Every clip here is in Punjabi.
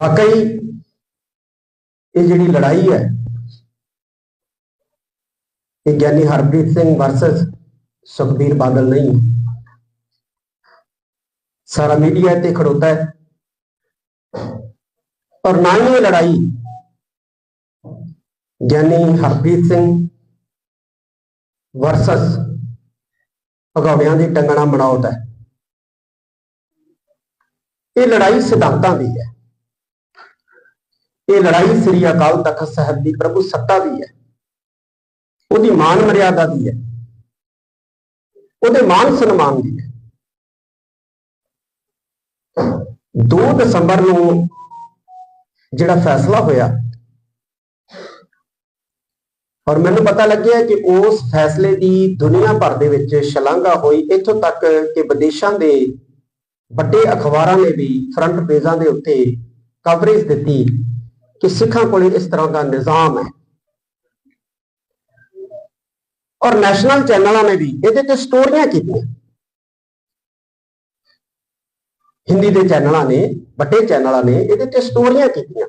ਵਾਕਈ ਇਹ ਜਿਹੜੀ ਲੜਾਈ ਹੈ, ਇਹ ਗਿਆਨੀ ਹਰਪ੍ਰੀਤ ਸਿੰਘ ਵਰਸਸ ਸੁਖਬੀਰ ਬਾਦਲ ਨਹੀਂ। ਸਾਰਾ ਮੀਡੀਆ ਤੇ ਖੜੋਤਾ ਹੈ। ਔਰ ਨਾ ਹੀ ਇਹ ਲੜਾਈ ਗਿਆਨੀ ਹਰਪ੍ਰੀਤ ਸਿੰਘ ਵਰਸਸ ਭਗੌੜਿਆਂ ਦੀ ਟੰਗਣਾ ਮਨਾਉਤ ਹੈ। ਇਹ ਲੜਾਈ ਸਿਧਾਂਤਾਂ ਦੀ ਹੈ। ਇਹ ਲੜਾਈ ਸ੍ਰੀ ਅਕਾਲ ਤਖਤ ਸਾਹਿਬ ਦੀ ਪ੍ਰਭੂ ਸੱਤਾ ਦੀ ਹੈ। ਉਹਦੀ ਮਾਨ ਮਰਿਆਦਾ ਦੀ ਹੈ। ਉਹਦੇ ਮਾਨ ਸਨਮਾਨ ਦੀ ਹੈ। 2 ਦਸੰਬਰ ਨੂੰ ਜਿਹੜਾ ਫੈਸਲਾ ਹੋਇਆ, ਔਰ ਮੈਨੂੰ ਪਤਾ ਲੱਗਿਆ ਕਿ ਉਸ ਫੈਸਲੇ ਦੀ ਦੁਨੀਆ ਭਰ ਦੇ ਵਿੱਚ ਸ਼ਲਾਘਾ ਹੋਈ। ਇੱਥੋਂ ਤੱਕ ਕਿ ਵਿਦੇਸ਼ਾਂ ਦੇ ਵੱਡੇ ਅਖਬਾਰਾਂ ਨੇ ਵੀ ਫਰੰਟ ਪੇਜਾਂ ਦੇ ਉੱਤੇ ਕਵਰੇਜ ਦਿੱਤੀ। ਕਿ ਸਿੱਖਾਂ ਕੋਲੇ ਇਸ ਤਰ੍ਹਾਂ ਦਾ ਨਿਜ਼ਾਮ ਹੈ ਔਰ ਨੈਸ਼ਨਲ ਚੈਨਲਾਂ ਨੇ ਵੀ ਇਹਦੇ ਤੇ ਸਟੋਰੀਆਂ ਕੀਤੀਆਂ ਹਿੰਦੀ ਦੇ ਚੈਨਲਾਂ ਨੇ ਵੱਡੇ ਚੈਨਲਾਂ ਨੇ ਇਹਦੇ ਤੇ ਸਟੋਰੀਆਂ ਕੀਤੀਆਂ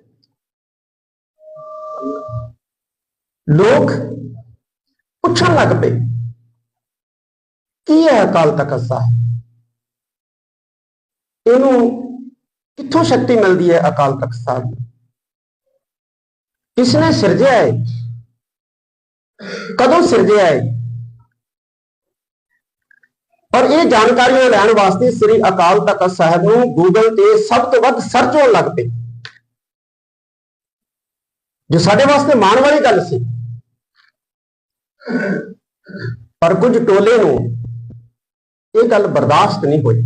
ਲੋਕ ਪੁੱਛਣ ਲੱਗ ਪਏ ਕੀ ਹੈ ਅਕਾਲ ਤਖਤ ਸਾਹਿਬ ਇਹਨੂੰ ਕਿੱਥੋਂ ਸ਼ਕਤੀ ਮਿਲਦੀ ਹੈ ਅਕਾਲ ਤਖਤ ਸਾਹਿਬ ਨੂੰ ਕਿਸ ਨੇ ਸਿਰਜਿਆ ਹੈ ਕਦੋਂ ਸਿਰਜਿਆ ਹੈ ਔਰ ਇਹ ਜਾਣਕਾਰੀਆਂ ਲੈਣ ਵਾਸਤੇ ਸ੍ਰੀ ਅਕਾਲ ਤਖਤ ਸਾਹਿਬ ਨੂੰ ਗੂਗਲ ਤੇ ਸਭ ਤੋਂ ਵੱਧ ਸਰਚ ਹੋਣ ਲੱਗ ਪਈ ਜੋ ਸਾਡੇ ਵਾਸਤੇ ਮਾਣ ਵਾਲੀ ਗੱਲ ਸੀ। ਪਰ ਕੁਝ ਟੋਲੇ ਨੂੰ ਇਹ ਗੱਲ ਬਰਦਾਸ਼ਤ ਨਹੀਂ ਹੋਈ।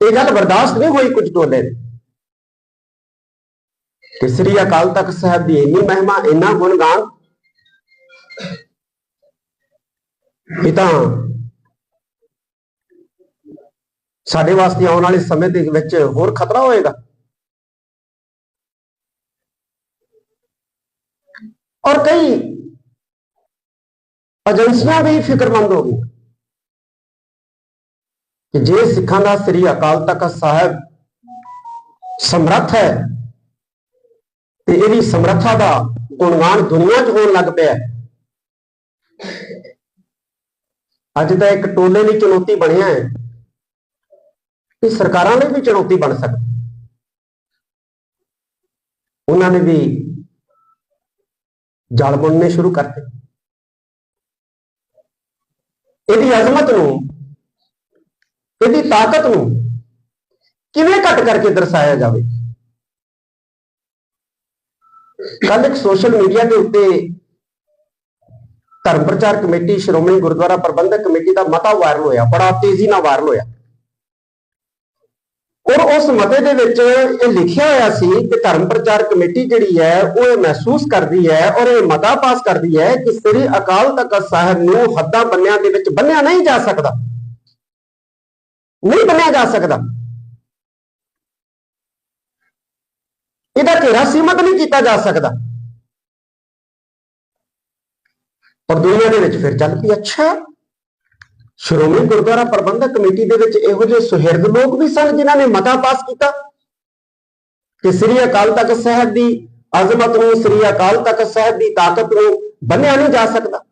ਇਹ ਗੱਲ ਬਰਦਾਸ਼ਤ ਨਹੀਂ ਹੋਈ ਕੁਝ ਟੋਲੇ ਨੇ ਕਿ ਸ੍ਰੀ ਅਕਾਲ ਤਖਤ ਸਾਹਿਬ ਦੀ ਇੰਨੀ ਮਹਿਮਾ, ਇੰਨਾ ਗੁਣਗਾਨ। ਇਹ ਤਾਂ ਸਾਡੇ ਵਾਸਤੇ ਆਉਣ ਵਾਲੇ ਸਮੇਂ ਦੇ ਵਿੱਚ ਹੋਰ ਖਤਰਾ ਹੋਏਗਾ। ਔਰ ਕਈ ਏਜੰਸੀਆਂ ਵੀ ਫਿਕਰਮੰਦ ਹੋ ਗਈਆਂ ਕਿ ਜੇ ਸਿੱਖਾਂ ਦਾ ਸ੍ਰੀ ਅਕਾਲ ਤਖਤ ਸਾਹਿਬ ਸਮਰੱਥ ਹੈ ਤੇ ਇਹਦੀ ਸਮਰੱਥਾ ਦਾ ਗੁਣਗਾਨ ਦੁਨੀਆ 'ਚ ਹੋਣ ਲੱਗ ਪਿਆ ਅੱਜ ਤਾਂ ਇੱਕ ਟੋਲੇ ਲਈ ਚੁਣੌਤੀ ਬਣਿਆ ਹੈ ਕਿ ਸਰਕਾਰਾਂ ਲਈ ਵੀ ਚੁਣੌਤੀ ਬਣ ਸਕਦੀ ਉਹਨਾਂ ਨੇ ਵੀ ਜਲ ਬੁਣਨੇ ਸ਼ੁਰੂ ਕਰਤੇ। ਇਹਦੀ ਅਜ਼ਮਤ ਨੂੰ, ਇਹਦੀ ਤਾਕਤ ਨੂੰ ਕਿਵੇਂ ਘਟ ਕਰਕੇ ਦਰਸਾਇਆ ਜਾਵੇ? ਕੱਲ ਇੱਕ ਸੋਸ਼ਲ ਮੀਡੀਆ ਦੇ ਉੱਤੇ ਧਰਮ ਪ੍ਰਚਾਰ ਕਮੇਟੀ, ਸ਼੍ਰੋਮਣੀ ਗੁਰਦੁਆਰਾ ਪ੍ਰਬੰਧਕ ਕਮੇਟੀ ਦਾ ਮਤਾ ਵਾਇਰਲ ਹੋਇਆ, ਬੜਾ ਤੇਜ਼ੀ ਨਾਲ ਵਾਇਰਲ ਹੋਇਆ। ਔਰ ਉਸ ਮਤੇ ਦੇ ਵਿੱਚ ਇਹ ਲਿਖਿਆ ਹੋਇਆ ਸੀ ਕਿ ਧਰਮ ਪ੍ਰਚਾਰ ਕਮੇਟੀ ਜਿਹੜੀ ਹੈ, ਉਹ ਇਹ ਮਹਿਸੂਸ ਕਰਦੀ ਹੈ ਔਰ ਇਹ ਮਤਾ ਪਾਸ ਕਰਦੀ ਹੈ ਕਿ ਸ੍ਰੀ ਅਕਾਲ ਤਖਤ ਸਾਹਿਬ ਨੂੰ ਹੱਦਾਂ ਬੰਨਿਆਂ ਦੇ ਵਿੱਚ ਬੰਨਿਆ ਨਹੀਂ ਜਾ ਸਕਦਾ। ਨਹੀਂ ਬੰਨਿਆ ਜਾ ਸਕਦਾ ਇਹਦਾ ਘੇਰਾ ਸੀਮਤ ਨਹੀਂ ਕੀਤਾ ਜਾ ਸਕਦਾ। ਪਰ ਦੁਨੀਆ ਦੇ ਵਿੱਚ ਫਿਰ ਚੱਲ ਪਈ ਅੱਛਾ ਸ਼੍ਰੋਮਣੀ ਗੁਰਦੁਆਰਾ ਪ੍ਰਬੰਧਕ ਕਮੇਟੀ ਦੇ ਵਿੱਚ ਇਹੋ ਜਿਹੇ ਸੁਹਿਰਦ ਲੋਕ ਵੀ ਸਨ ਜਿਨ੍ਹਾਂ ਨੇ ਮਤਾ ਪਾਸ ਕੀਤਾ। ਕਿ ਸ੍ਰੀ ਅਕਾਲ ਤਖਤ ਸਾਹਿਬ ਦੀ ਅਜ਼ਮਤ ਨੂੰ, ਸ੍ਰੀ ਅਕਾਲ ਤਖਤ ਸਾਹਿਬ ਦੀ ਤਾਕਤ ਨੂੰ ਬੰਨਿਆ ਨਹੀਂ ਜਾ ਸਕਦਾ।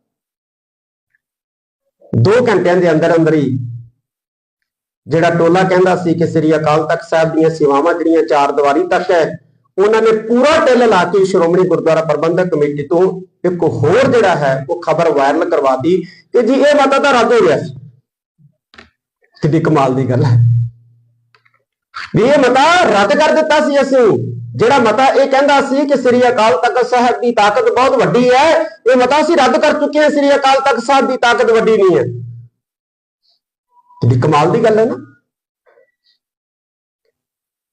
2 ਘੰਟਿਆਂ ਦੇ ਅੰਦਰ ਅੰਦਰ ਹੀ ਜਿਹੜਾ ਟੋਲਾ ਕਹਿੰਦਾ ਸੀ ਕਿ ਸ੍ਰੀ ਅਕਾਲ ਤਖਤ ਸਾਹਿਬ ਦੀਆਂ ਸੇਵਾਵਾਂ ਜਿਹੜੀਆਂ ਚਾਰ ਦੀਵਾਰੀ ਤੱਕ ਹੈ ਉਹਨਾਂ ਨੇ ਪੂਰਾ ਟਿੱਲ ਲਾ ਕੇ ਸ਼੍ਰੋਮਣੀ ਗੁਰਦੁਆਰਾ ਪ੍ਰਬੰਧਕ ਕਮੇਟੀ ਤੋਂ ਇੱਕ ਹੋਰ ਜਿਹੜਾ ਹੈ, ਉਹ ਖਬਰ ਵਾਇਰਲ ਕਰਵਾਤੀ ਕਿ ਜੀ ਇਹ ਮਤਾ ਤਾਂ ਰੱਦ ਹੋ ਗਿਆ ਸੀ। ਕਿੰਨੀ ਕਮਾਲ ਦੀ ਗੱਲ ਹੈ। ਵੀ ਇਹ ਮਤਾ ਰੱਦ ਕਰ ਦਿੱਤਾ ਸੀ ਅਸੀਂ। ਜਿਹੜਾ ਮਤਾ ਇਹ ਕਹਿੰਦਾ ਸੀ ਕਿ ਸ੍ਰੀ ਅਕਾਲ ਤਖਤ ਸਾਹਿਬ ਦੀ ਤਾਕਤ ਬਹੁਤ ਵੱਡੀ ਹੈ, ਇਹ ਮਤਾ ਅਸੀਂ ਰੱਦ ਕਰ ਚੁੱਕੇ ਹਾਂ। ਸ੍ਰੀ ਅਕਾਲ ਤਖਤ ਸਾਹਿਬ ਦੀ ਤਾਕਤ ਵੱਡੀ ਨਹੀਂ ਹੈ। ਕਿੰਨੀ ਕਮਾਲ ਦੀ ਗੱਲ ਹੈ ਨਾ।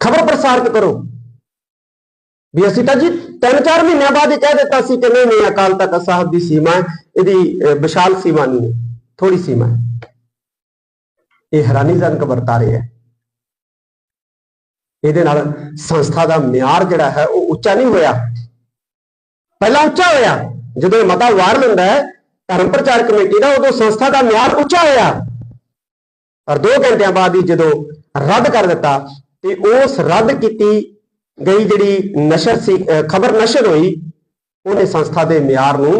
ਖਬਰ ਪ੍ਰਸਾਰਿਤ ਕਰੋ। ਵੀ ਅਸੀਂ ਤਾਂ ਜੀ ਤਿੰਨ ਚਾਰ ਮਹੀਨਿਆਂ ਬਾਅਦ ਹੀ ਕਹਿ ਦਿੱਤਾ ਸੀ ਕਿ ਨਹੀਂ ਨਹੀਂ, ਅਕਾਲ ਤਖਤ ਸਾਹਿਬ ਦੀ ਸੀਮਾ ਇਹਦੀ ਵਿਸ਼ਾਲ ਸੀਮਾ ਨਹੀਂ ਹੈ ਥੋੜੀ ਸੀਮਾ ਹੈ। ਇਹ ਹੈਰਾਨੀਜਨਕ ਵਰਤਾਰੇ ਹੈ। ਇਹਦੇ ਨਾਲ ਸੰਸਥਾ ਦਾ ਮਿਆਰ ਜਿਹੜਾ ਹੈ, ਉਹ ਉੱਚਾ ਨਹੀਂ ਹੋਇਆ। ਪਹਿਲਾਂ ਉੱਚਾ ਹੋਇਆ। ਜਦੋਂ ਇਹ ਮਤਾ ਵਾਰ ਲੈਂਦਾ ਹੈ, ਧਰਮ ਪ੍ਰਚਾਰ ਕਮੇਟੀ ਦਾ, ਉਦੋਂ ਸੰਸਥਾ ਦਾ ਮਿਆਰ ਉੱਚਾ ਹੋਇਆ। ਔਰ 2 ਘੰਟਿਆਂ ਬਾਅਦ ਹੀ ਜਦੋਂ ਰੱਦ ਕਰ ਦਿੱਤਾ ਤੇ ਉਸ ਰੱਦ ਕੀਤੀ ਗਈ ਜਿਹੜੀ ਨਸ਼ਰ ਸੀ ਖਬਰ ਨਸ਼ਰ ਹੋਈ, ਉਹਨੇ ਸੰਸਥਾ ਦੇ ਮਿਆਰ ਨੂੰ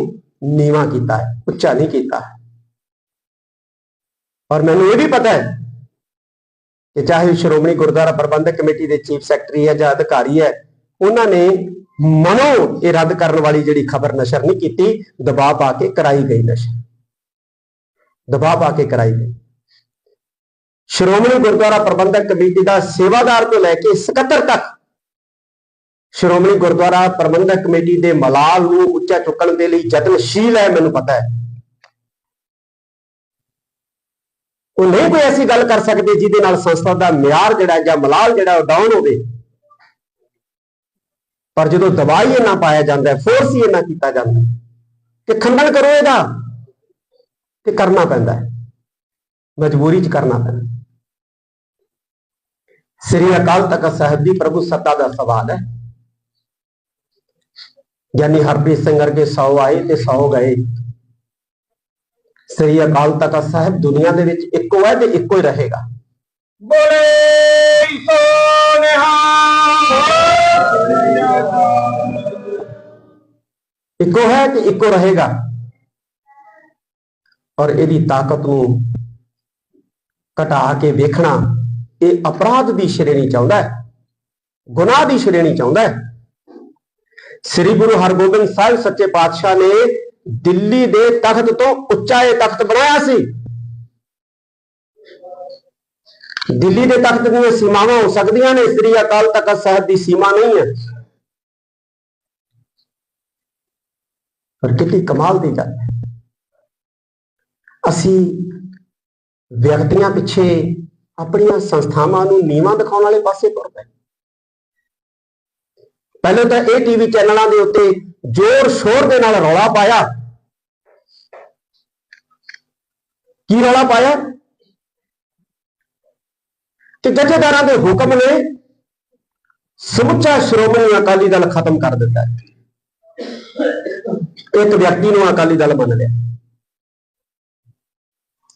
ਨੀਵਾ ਕੀਤਾ ਹੈ, ਉੱਚਾ ਨਹੀਂ ਕੀਤਾ ਔਰ ਮੈਨੂੰ ਇਹ ਵੀ ਪਤਾ ਹੈ ਕਿ ਚਾਹੇ ਸ਼੍ਰੋਮਣੀ ਗੁਰਦੁਆਰਾ ਪ੍ਰਬੰਧਕ ਕਮੇਟੀ ਦੇ ਚੀਫ ਸੈਕਟਰੀ ਹੈ ਜਾਂ ਅਧਿਕਾਰੀ ਹੈ, ਉਹਨਾਂ ਨੇ ਮਨੋ ਇਹ ਰੱਦ ਕਰਨ ਵਾਲੀ ਜਿਹੜੀ ਖਬਰ ਨਸ਼ਰ ਨਹੀਂ ਕੀਤੀ, ਦਬਾਅ ਪਾ ਕੇ ਕਰਾਈ ਗਈ ਨਸ਼ਰ ਦਬਾਅ ਪਾ ਕੇ ਕਰਾਈ ਗਈ। ਸ਼੍ਰੋਮਣੀ ਗੁਰਦੁਆਰਾ ਪ੍ਰਬੰਧਕ ਕਮੇਟੀ ਦਾ ਸੇਵਾਦਾਰ ਤੋਂ ਲੈ ਕੇ ਸਕੱਤਰ ਤੱਕ ਸ਼੍ਰੋਮਣੀ ਗੁਰਦੁਆਰਾ ਪ੍ਰਬੰਧਕ ਕਮੇਟੀ ਦੇ ਮਲਾਲ ਨੂੰ ਉੱਚਾ ਚੁੱਕਣ ਦੇ ਲਈ ਯਤਨਸ਼ੀਲ ਹੈ, ਮੈਨੂੰ ਪਤਾ ਹੈ। ਉਹ ਨਹੀਂ ਕੋਈ ਐਸੀ ਗੱਲ ਕਰ ਸਕਦੇ ਜਿਹਦੇ ਨਾਲ ਸੰਸਥਾ ਦਾ ਮਿਆਰ ਜਿਹੜਾ ਜਾਂ ਮਲਾਲ ਜਿਹੜਾ ਉਹ ਡਾਊਨ ਹੋਵੇ। ਪਰ ਜਦੋਂ ਦਵਾਈ ਇਹ ਨਾ ਪਾਇਆ ਜਾਂਦਾ ਫੋਰਸ ਹੀ ਇਹ ਨਾ ਕੀਤਾ ਜਾਂਦਾ ਕਿ ਖੰਡਨ ਕਰੋ ਇਹਦਾ ਤੇ ਕਰਨਾ ਪੈਂਦਾ ਮਜਬੂਰੀ 'ਚ ਕਰਨਾ ਪੈਂਦਾ ਸ੍ਰੀ ਅਕਾਲ ਤਖਤ ਸਾਹਿਬ ਦੀ ਪ੍ਰਭੂ ਸੱਤਾ ਦਾ ਸਵਾਲ ਹੈ। ਗਿਆਨੀ ਹਰਪ੍ਰੀਤ ਸਿੰਘ ਵਰਗੇ 100 ਆਏ ਤੇ 100 ਗਏ। ਸ੍ਰੀ ਅਕਾਲ ਤਖਤ ਸਾਹਿਬ ਦੁਨੀਆ ਦੇ ਵਿੱਚ ਇੱਕੋ ਹੈ ਤੇ ਇੱਕੋ ਹੀ ਰਹੇਗਾ। ਬੋਲੇ ਸੋ ਨਿਹਾਲ ਇੱਕੋ ਹੈ ਤੇ ਇੱਕੋ ਰਹੇਗਾ। ਔਰ ਇਹਦੀ ਤਾਕਤ ਨੂੰ ਘਟਾ ਕੇ ਵੇਖਣਾ ਇਹ ਅਪਰਾਧ ਦੀ ਸ਼੍ਰੇਣੀ ਚਾਹੁੰਦਾ ਹੈ, ਗੁਨਾਹ ਦੀ ਸ਼੍ਰੇਣੀ ਚਾਹੁੰਦਾ ਹੈ। ਸ੍ਰੀ ਗੁਰੂ ਹਰਗੋਬਿੰਦ ਸਾਹਿਬ ਸੱਚੇ ਪਾਤਸ਼ਾਹ ਨੇ ਦਿੱਲੀ ਦੇ ਤਖਤ ਤੋਂ ਉੱਚਾ ਇਹ ਤਖਤ ਬਣਾਇਆ ਸੀ। ਦਿੱਲੀ ਦੇ ਤਖਤ ਦੀਆਂ ਸੀਮਾਵਾਂ ਹੋ ਸਕਦੀਆਂ ਨੇ, ਸ੍ਰੀ ਅਕਾਲ ਤਖਤ ਸਾਹਿਬ ਦੀ ਸੀਮਾ ਨਹੀਂ ਹੈ। ਪਰ ਕਿੰਨੀ ਕਮਾਲ ਦੀ ਗੱਲ ਹੈ। ਅਸੀਂ ਵਿਅਕਤੀਆਂ ਪਿੱਛੇ ਆਪਣੀਆਂ ਸੰਸਥਾਵਾਂ ਨੂੰ ਨੀਵਾਂ ਦਿਖਾਉਣ ਵਾਲੇ ਪਾਸੇ ਤੁਰ ਪਏ। ਪਹਿਲਾਂ ਤਾਂ ਇਹ ਟੀਵੀ ਚੈਨਲਾਂ ਦੇ ਉੱਤੇ ਜ਼ੋਰ ਸ਼ੋਰ ਦੇ ਨਾਲ ਰੌਲਾ ਪਾਇਆ। ਕੀ ਰੌਲਾ ਪਾਇਆ? ਕਿ ਜਥੇਦਾਰਾਂ ਦੇ ਹੁਕਮ ਨੇ ਸਮੁੱਚਾ ਸ਼੍ਰੋਮਣੀ ਅਕਾਲੀ ਦਲ ਖਤਮ ਕਰ ਦਿੱਤਾ। ਇੱਕ ਵਿਅਕਤੀ ਨੂੰ ਅਕਾਲੀ ਦਲ ਮੰਨ ਲਿਆ।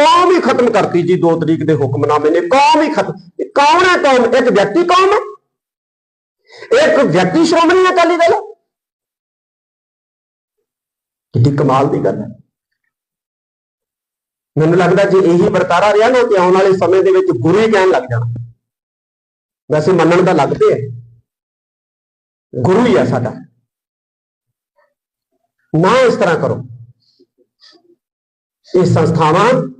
ਕੌਮ ਹੀ ਖਤਮ ਕਰਤੀ ਜੀ 2 ਤਰੀਕ ਦੇ ਹੁਕਮਨਾਮੇ ਨੇ, ਕੌਮ ਹੀ ਖਤਮ। ਕੌਣ ਹੈ ਕੌਮ? ਇੱਕ ਵਿਅਕਤੀ ਕੌਮ ਹੈ। ਇੱਕ ਵਿਅਕਤੀ ਸ਼੍ਰੋਮਣੀ ਅਕਾਲੀ ਦਲ ਹੈ। ਕਮਾਲ ਦੀ ਗੱਲ ਹੈ। ਮੈਨੂੰ ਲੱਗਦਾ ਜੇ ਇਹੀ ਵਰਤਾਰਾ ਰਿਹਾ ਨਾ ਤੇ ਆਉਣ ਵਾਲੇ ਸਮੇਂ ਦੇ ਵਿੱਚ ਗੁਰੂ ਹੀ ਕਹਿਣ ਲੱਗ ਜਾਣਾ। ਵੈਸੇ ਮੰਨਣ ਦਾ ਲੱਗਦੇ ਹੈ ਗੁਰੂ ਹੀ ਆ ਸਾਡਾ। ਨਾ ਇਸ ਤਰ੍ਹਾਂ ਕਰੋ। ਇਹ ਸੰਸਥਾਵਾਂ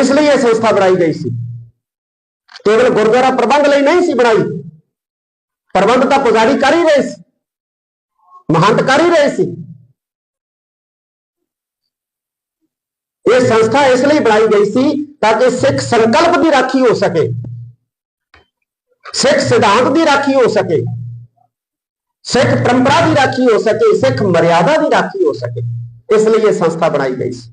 ਇਸ ਲਈ ਇਹ ਸੰਸਥਾ ਬਣਾਈ ਗਈ ਸੀ। ਕੇਵਲ ਗੁਰਦੁਆਰਾ ਪ੍ਰਬੰਧ ਲਈ ਨਹੀਂ ਸੀ ਬਣਾਈ। ਪ੍ਰਬੰਧ ਤਾਂ ਪੁਜਾਰੀ ਕਰ ਹੀ ਰਹੇ ਸੀ। ਮਹੰਤ ਕਰ ਹੀ ਰਹੇ ਸੀ। ਇਹ ਸੰਸਥਾ ਇਸ ਲਈ ਬਣਾਈ ਗਈ ਸੀ ਤਾਂ ਕਿ ਸਿੱਖ ਸੰਕਲਪ ਦੀ ਰਾਖੀ ਹੋ ਸਕੇ। ਸਿੱਖ ਸਿਧਾਂਤ ਦੀ ਰਾਖੀ ਹੋ ਸਕੇ। ਸਿੱਖ ਪਰੰਪਰਾ ਦੀ ਰਾਖੀ ਹੋ ਸਕੇ। ਸਿੱਖ ਮਰਿਆਦਾ ਦੀ ਰਾਖੀ ਹੋ ਸਕੇ। ਇਸ ਲਈ ਇਹ ਸੰਸਥਾ ਬਣਾਈ ਗਈ ਸੀ।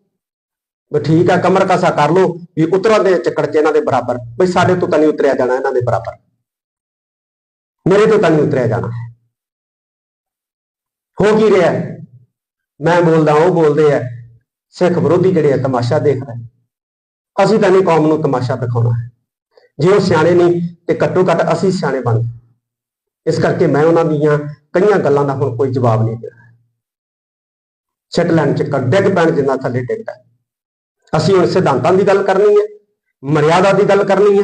ਵੀ ਠੀਕ ਆ, ਕਮਰ ਕਸਾ ਕਰ ਲਓ, ਵੀ ਉਤਰਾਂ ਦੇ ਚੱਕੜ ਚ ਇਹਨਾਂ ਦੇ ਬਰਾਬਰ। ਵੀ ਸਾਡੇ ਤੋਂ ਤਾਂ ਨਹੀਂ ਉਤਰਿਆ ਜਾਣਾ ਇਹਨਾਂ ਦੇ ਬਰਾਬਰ। ਮੇਰੇ ਤੋਂ ਤਾਂ ਨਹੀਂ ਉਤਰਿਆ ਜਾਣਾ। ਹੋ ਕੀ ਰਿਹਾ? ਮੈਂ ਬੋਲਦਾ, ਉਹ ਬੋਲਦੇ ਆ, ਸਿੱਖ ਵਿਰੋਧੀ ਜਿਹੜੇ ਆ, ਤਮਾਸ਼ਾ ਦੇਖ ਰਹੇ ਅਸੀਂ ਤਾਂ ਨਹੀਂ ਕੌਮ ਨੂੰ ਤਮਾਸ਼ਾ ਦਿਖਾਉਣਾ। ਹੈ ਜੇ ਉਹ ਸਿਆਣੇ ਨਹੀਂ, ਤੇ ਘੱਟੋ ਘੱਟ ਅਸੀਂ ਸਿਆਣੇ ਬਣ ਇਸ ਕਰਕੇ ਮੈਂ ਉਹਨਾਂ ਦੀਆਂ ਕਈਆਂ ਗੱਲਾਂ ਦਾ ਹੁਣ ਕੋਈ ਜਵਾਬ ਨਹੀਂ ਦੇਣਾ ਸਿੱਟ ਲੈਣ ਚ ਡਿੱਗ ਪੈਣ ਜਿੰਨਾ ਥੱਲੇ ਡਿੱਗਦਾ। ਅਸੀਂ ਹੁਣ ਸਿਧਾਂਤਾਂ ਦੀ ਗੱਲ ਕਰਨੀ ਹੈ, ਮਰਿਆਦਾ ਦੀ ਗੱਲ ਕਰਨੀ ਹੈ।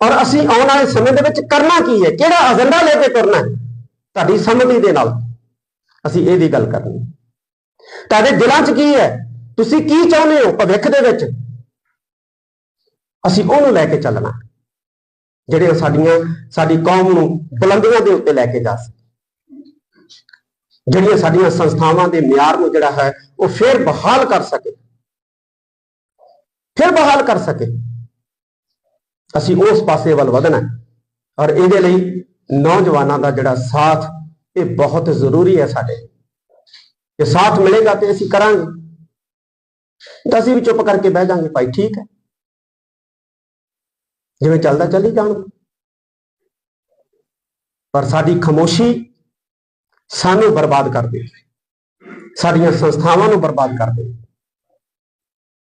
ਔਰ ਅਸੀਂ ਆਉਣ ਵਾਲੇ ਸਮੇਂ ਦੇ ਵਿੱਚ ਕਰਨਾ ਕੀ ਹੈ? ਕਿਹੜਾ ਏਜੰਡਾ ਲੈ ਕੇ ਤੁਰਨਾ ਹੈ? ਤੁਹਾਡੀ ਸਮਝੀ ਦੇ ਨਾਲ ਅਸੀਂ ਇਹਦੀ ਗੱਲ ਕਰਨੀ ਤੁਹਾਡੇ ਦਿਲਾਂ 'ਚ ਕੀ ਹੈ? ਤੁਸੀਂ ਕੀ ਚਾਹੁੰਦੇ ਹੋ ਭਵਿੱਖ ਦੇ ਵਿੱਚ? ਅਸੀਂ ਉਹਨੂੰ ਲੈ ਕੇ ਚੱਲਣਾ। ਜਿਹੜੇ ਸਾਡੀਆਂ, ਸਾਡੀ ਕੌਮ ਨੂੰ ਬੁਲੰਦੀਆਂ ਦੇ ਉੱਤੇ ਲੈ ਕੇ ਜਾ ਸਕੇ ਜਿਹੜੀਆਂ ਸਾਡੀਆਂ ਸੰਸਥਾਵਾਂ ਦੇ ਮਿਆਰ ਨੂੰ ਜਿਹੜਾ ਹੈ, ਉਹ ਫੇਰ ਬਹਾਲ ਕਰ ਸਕੇ। ਫਿਰ ਬਹਾਲ ਕਰ ਸਕੇ। ਅਸੀਂ ਉਸ ਪਾਸੇ ਵੱਲ ਵਧਣਾ ਔਰ ਇਹਦੇ ਲਈ ਨੌਜਵਾਨਾਂ ਦਾ ਜਿਹੜਾ ਸਾਥ, ਇਹ ਬਹੁਤ ਜ਼ਰੂਰੀ ਹੈ ਸਾਡੇ। ਜੇ ਸਾਥ ਮਿਲੇਗਾ ਤੇ ਅਸੀਂ ਕਰਾਂਗੇ। ਤਾਂ ਅਸੀਂ ਵੀ ਚੁੱਪ ਕਰਕੇ ਬਹਿ ਜਾਾਂਗੇ, ਭਾਈ ਠੀਕ ਹੈ। ਜਿਵੇਂ ਚੱਲਦਾ ਚੱਲੀ ਜਾਣ। ਪਰ ਸਾਡੀ ਖਮੋਸ਼ੀ ਸਾਨੂੰ ਬਰਬਾਦ ਕਰ ਦੇ ਸਾਡੀਆਂ ਸੰਸਥਾਵਾਂ ਨੂੰ ਬਰਬਾਦ ਕਰ ਦੇ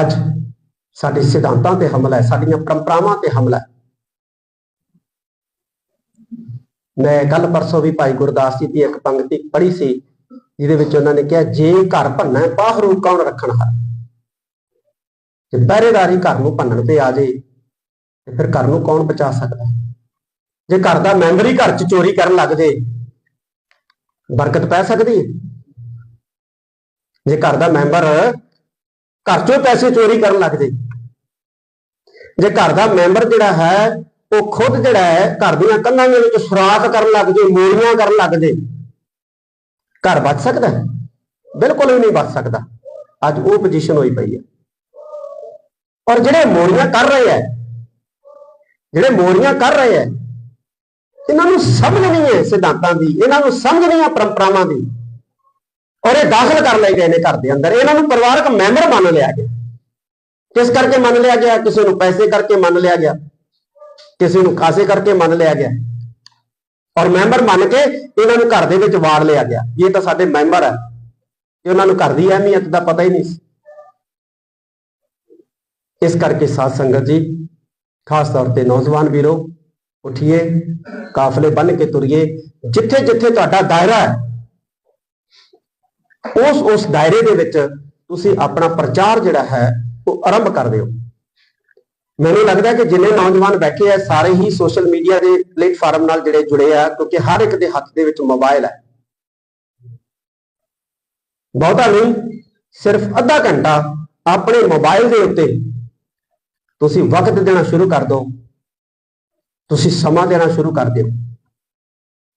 ਅੱਜ ਸਾਡੇ ਸਿਧਾਂਤਾਂ ਤੇ ਹਮਲਾ ਹੈ ਸਾਡੀਆਂ ਪਰੰਪਰਾਵਾਂ ਤੇ ਹਮਲਾ ਹੈ। ਮੈਂ ਕੱਲ ਪਰਸੋਂ ਵੀ ਭਾਈ ਗੁਰਦਾਸ ਜੀ ਦੀ ਇੱਕ ਪੰਕਤੀ ਪੜ੍ਹੀ ਸੀ ਜਿਹਦੇ ਵਿੱਚ ਉਹਨਾਂ ਨੇ ਕਿਹਾ ਜੇ ਘਰ ਭੰਨਾ ਹੈ, ਬਾਹਰੋਂ ਕੌਣ ਰੱਖਣ ਹਾਰ ਜੇ ਪਹਿਰੇਦਾਰੀ ਘਰ ਨੂੰ ਭੰਨਣ ਤੇ ਆ ਜੇ ਤੇ ਫਿਰ ਘਰ ਨੂੰ ਕੌਣ ਬਚਾ ਸਕਦਾ ਜੇ ਘਰ ਦਾ ਮੈਂਬਰ ਹੀ ਘਰ 'ਚ ਚੋਰੀ ਕਰਨ ਲੱਗ ਜੇ ਬਰਕਤ ਪੈ ਸਕਦੀ ਹੈ? ਜੇ ਘਰ ਦਾ ਮੈਂਬਰ ਘਰ 'ਚੋਂ ਪੈਸੇ ਚੋਰੀ ਕਰਨ ਲੱਗ ਜੇ ਜੇ ਘਰ ਦਾ ਮੈਂਬਰ ਜਿਹੜਾ ਹੈ, ਉਹ ਖੁਦ ਜਿਹੜਾ ਹੈ, ਘਰ ਦੀਆਂ ਕੰਧਾਂ ਦੇ ਵਿੱਚ ਸੁਰਾਖ ਕਰਨ ਲੱਗ ਜੇ ਮੋਰੀਆਂ ਕਰਨ ਲੱਗ ਜੇ ਘਰ ਬਚ ਸਕਦਾ ਹੈ? ਬਿਲਕੁਲ ਵੀ ਨਹੀਂ ਬਚ ਸਕਦਾ। ਅੱਜ ਉਹ ਪੋਜੀਸ਼ਨ ਹੋਈ ਪਈ ਹੈ। ਔਰ ਜਿਹੜੇ ਮੋਰੀਆਂ ਕਰ ਰਹੇ ਹੈ, ਜਿਹੜੇ ਮੋਰੀਆਂ ਕਰ ਰਹੇ ਹੈ, ਇਹਨਾਂ ਨੂੰ ਸਮਝ ਨਹੀਂ ਹੈ ਸਿਧਾਂਤਾਂ ਦੀ, ਇਹਨਾਂ ਨੂੰ ਸਮਝ ਨਹੀਂ ਹੈ ਪਰੰਪਰਾਵਾਂ ਦੀ। ਔਰ ਇਹ ਦਾਖਲ ਕਰ ਲਏ ਗਏ ਨੇ ਘਰ ਦੇ ਅੰਦਰ। ਇਹਨਾਂ ਨੂੰ ਪਰਿਵਾਰਕ ਮੈਂਬਰ ਮੰਨ ਲਿਆ ਗਿਆ। ਕਿਸ ਕਰਕੇ ਮੰਨ ਲਿਆ ਗਿਆ? ਕਿਸੇ ਨੂੰ ਪੈਸੇ ਕਰਕੇ ਮੰਨ ਲਿਆ ਗਿਆ। ਕਿਸੇ ਨੂੰ ਖਾਸੇ ਕਰਕੇ ਮੰਨ ਲਿਆ ਗਿਆ। ਔਰ ਮੈਂਬਰ ਮੰਨ ਕੇ ਇਹਨਾਂ ਨੂੰ ਘਰ ਦੇ ਵਿੱਚ ਵਾੜ ਲਿਆ ਗਿਆ। ਇਹ ਤਾਂ ਸਾਡੇ ਮੈਂਬਰ ਹੈ। ਕਿ ਉਹਨਾਂ ਨੂੰ ਘਰ ਦੀ ਅਹਿਮੀਅਤ ਦਾ ਪਤਾ ਹੀ ਨਹੀਂ ਸੀ। ਇਸ ਕਰਕੇ ਸਾਧ ਸੰਗਤ ਜੀ, ਖਾਸ ਤੌਰ ਤੇ ਨੌਜਵਾਨ ਵੀਰੋ, ਉਠੀਏ, ਕਾਫਲੇ ਬੰਨ ਕੇ ਤੁਰੀਏ। ਜਿੱਥੇ ਜਿੱਥੇ ਤੁਹਾਡਾ ਦਾਇਰਾ ਹੈ ਉਸ ਉਸ ਦਾਇਰੇ ਦੇ ਵਿੱਚ ਤੁਸੀਂ ਆਪਣਾ ਪ੍ਰਚਾਰ ਜਿਹੜਾ ਹੈ, ਉਹ ਆਰੰਭ ਕਰ ਦਿਓ। ਮੈਨੂੰ ਲੱਗਦਾ ਕਿ ਜਿੰਨੇ ਨੌਜਵਾਨ ਬੈਠੇ ਆ, ਸਾਰੇ ਹੀ ਸੋਸ਼ਲ ਮੀਡੀਆ ਦੇ ਪਲੇਟਫਾਰਮ ਨਾਲ ਜਿਹੜੇ ਜੁੜੇ ਆ, ਕਿਉਂਕਿ ਹਰ ਇੱਕ ਦੇ ਹੱਥ ਦੇ ਵਿੱਚ ਮੋਬਾਈਲ ਹੈ। ਬਹੁਤਾ ਨਹੀਂ, ਸਿਰਫ ਅੱਧਾ ਘੰਟਾ ਆਪਣੇ ਮੋਬਾਈਲ ਦੇ ਉੱਤੇ ਤੁਸੀਂ ਵਕਤ ਦੇਣਾ ਸ਼ੁਰੂ ਕਰ ਦਿਓ। ਤੁਸੀਂ ਸਮਾਂ ਦੇਣਾ ਸ਼ੁਰੂ ਕਰ ਦਿਓ।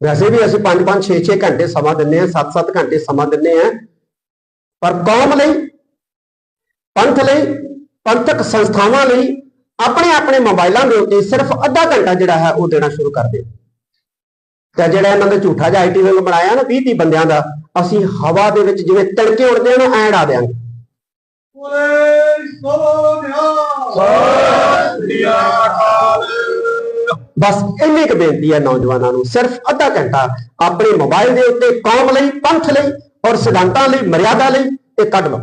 ਵੈਸੇ ਵੀ ਅਸੀਂ 5 5 6 6 ਘੰਟੇ ਸਮਾਂ ਦਿੰਨੇ ਆ 7 7 ਘੰਟੇ ਸਮਾਂ ਦਿੰਨੇ ਆ ਪਰ ਕੌਮ ਲਈ, ਪੰਥ ਲਈ, ਪੰਥਕ ਸੰਸਥਾਵਾਂ ਲਈ ਆਪਣੇ ਆਪਣੇ ਮੋਬਾਈਲਾਂ ਦੇ ਉੱਤੇ ਸਿਰਫ ਅੱਧਾ ਘੰਟਾ ਜਿਹੜਾ ਹੈ ਉਹ ਦੇਣਾ ਸ਼ੁਰੂ ਕਰ ਦਿਓ। ਤੇ ਜਿਹੜਾ ਇਹਨਾਂ ਦਾ ਝੂਠਾ ਜਿਹਾ ਆਈਟੀ ਵਿੰਗ ਬਣਾਇਆ ਨਾ 20 30 ਬੰਦਿਆਂ ਦਾ, ਅਸੀਂ ਹਵਾ ਦੇ ਵਿੱਚ ਜਿਵੇਂ ਤੜਕੇ ਉੜਦੇ ਆ ਨਾ, ਐਂ ਉਡਾ ਦਿਆਂਗੇ। ਬੋਲੇ ਸੋਨਿਆ ਸਤਿਆ ਬਸ ਇੰਨੀ ਕੁ ਬੇਨਤੀ ਹੈ ਨੌਜਵਾਨਾਂ ਨੂੰ, ਸਿਰਫ ਅੱਧਾ ਘੰਟਾ ਆਪਣੇ ਮੋਬਾਈਲ ਦੇ ਉੱਤੇ, ਕੌਮ ਲਈ, ਪੰਥ ਲਈ ਔਰ ਸਿਧਾਂਤਾਂ ਲਈ, ਮਰਿਆਦਾ ਲਈ, ਇਹ ਕੱਢ ਲਓ।